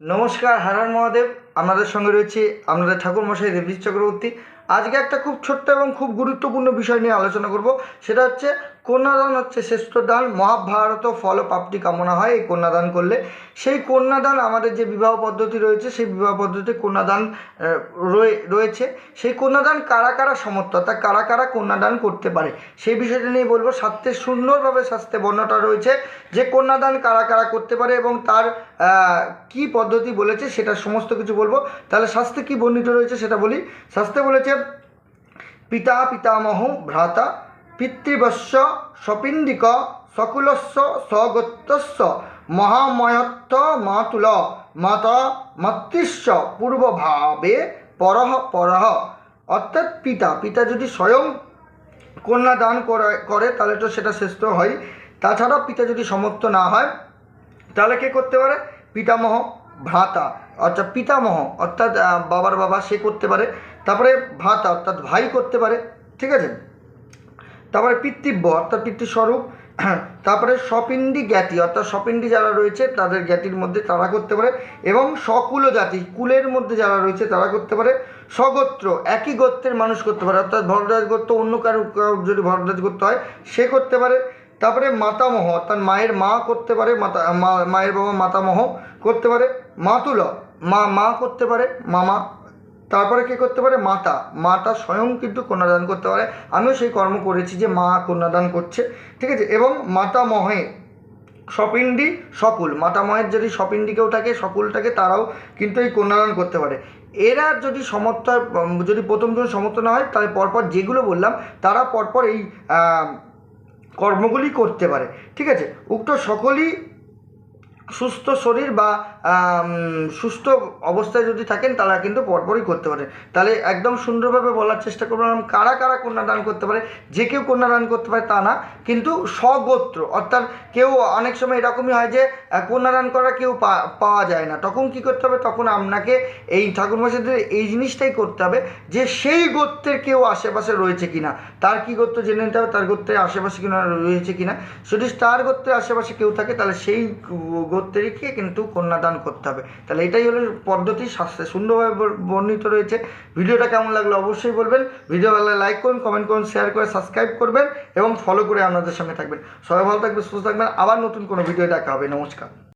নমস্কার হারান মহাদেব। আমাদের সঙ্গে রয়েছে আপনাদের ঠাকুর মশাই দেবজিৎ চক্রবর্তী। আজকে একটা খুব ছোট্ট এবং খুব গুরুত্বপূর্ণ বিষয় নিয়ে আলোচনা করব। সেটা হচ্ছে, কন্যাদান হচ্ছে শ্রেষ্ঠ দান, মহাভারত ফল প্রাপ্তি কামনা হয় এই কন্যাদান করলে। সেই কন্যাদান, আমাদের যে বিবাহ পদ্ধতি রয়েছে, সেই বিবাহ পদ্ধতিতে কন্যাদান রয়েছে। সেই কন্যাদান কারা কারা সমর্থ, অর্থাৎ কারা কারা কন্যাদান করতে পারে? সেই বিষয়টা নিয়ে বলব শাস্ত্রে সুন্দরভাবে শাস্ত্রে বর্ণটা রয়েছে যে কন্যাদান কারা কারা করতে পারে এবং তার কি পদ্ধতি বলেছে সেটা সমস্ত কিছু তাহলে শাস্ত্রে কি বর্ণিত রয়েছে সেটা বলি। শাস্ত্রে বলেছে, পিতা পিতামহ ভ্রাতা পিতৃবস্য সপিণ্ডিক সকুলস্য স্বগোত্রস্য মহাময়ত্ব মাতুল মাত মাতৃস্য পূর্বভাবে পরহ পরহ। অর্থাৎ পিতা পিতা যদি স্বয়ং কন্যা দান করে তাহলে তো সেটা শ্রেষ্ঠ হয়। তাছাড়া পিতা যদি সমর্থ না হয়, তাহলে কে করতে পারে? পিতামহ, ভ্রাতা। অর্থাৎ পিতামহ, অর্থাৎ বাবার বাবা সে করতে পারে, তারপরে ভ্রাতা অর্থাৎ ভাই করতে পারে, ঠিক আছে? তারপরে পিতৃব্য, অর্থাৎ পিতৃস্বরূপ, তারপরে সপিণ্ডি জ্ঞাতি, অর্থাৎ সপিণ্ডি যারা রয়েছে, তাদের জ্ঞাতির মধ্যে তারা করতে পারে, এবং সকুল জাতি, কুলের মধ্যে যারা রয়েছে, তারা করতে পারে, স্বগোত্র, একই গোত্রের মানুষ করতে পারে, অর্থাৎ ভরদ্বাজ গোত্র অন্য কারও যদি ভরদ্বাজ গোত্র হয়, সে করতে পারে তারপরে মাতামহ অর্থাৎ মায়ের মা করতে পারে, মাতা মায়ের বাবা মাতামহ করতে পারে, মাতুল, মা মা করতে পারে, মামা, তারপরে কে করতে পারে, মাতা মাতা স্বয়ং কিন্তু কন্যাদান করতে পারে। আমিও সেই কর্ম করেছি যে মা কন্যাদান করছে, ঠিক আছে? এবং মাতামহে সপিণ্ডি সকুল, মাতামহের যদি সপিণ্ডি কেউ থাকে সকুল থাকে তারাও কিন্তু এই কন্যাদান করতে পারে। এরা যদি সমর্থ যদি প্রথম জন সমর্থ না হয়, তাহলে পরপর যেগুলো বললাম, তারা পরপর এই কর্মগুলি করতে পারে। ঠিক আছে? উক্ত সকলই সুস্থ শরীর বা সুস্থ অবস্থায় যদি থাকেন তারা কিন্তু পরপরই করতে পারে তাহলে একদম সুন্দরভাবে বলার চেষ্টা করলাম কারা কারা কন্যাদান করতে পারে, যে কেউ কন্যাদান করতে পারে তা না, কিন্তু স্বগোত্র, অর্থাৎ কেউ অনেক সময় এরকমই হয় যে কন্যাদান করা কেউ পাওয়া যায় না। তখন কি করতে হবে? তখন আপনাকে এই ঠাকুরমশাইদের এই জিনিসটাই করতে হবে, যে সেই গোত্রের কেউ আশেপাশে রয়েছে কিনা। তার কি গোত্র জেনে নিতে হবে? তার গোত্রের আশেপাশে কিনা রয়েছে কিনা? যদি তার গোত্রের আশেপাশে কেউ থাকে, তাহলে সেই গোত্রেরকে কিন্তু কন্যাদান করতে হবে। তাহলে এটাই হলো পদ্ধতি শাস্ত্রে সুন্দরভাবে বর্ণিত রয়েছে। ভিডিওটা কেমন লাগল অবশ্যই বলবেন। ভিডিও ভালো লাইক করুন কমেন্ট করুন শেয়ার করে সাবস্ক্রাইব করবেন এবং ফলো করে আপনাদের সঙ্গে থাকবেন। সবাই ভালো থাকবেন, সুস্থ থাকবেন। আবার নতুন কোনো ভিডিও দেখা হবে। নমস্কার।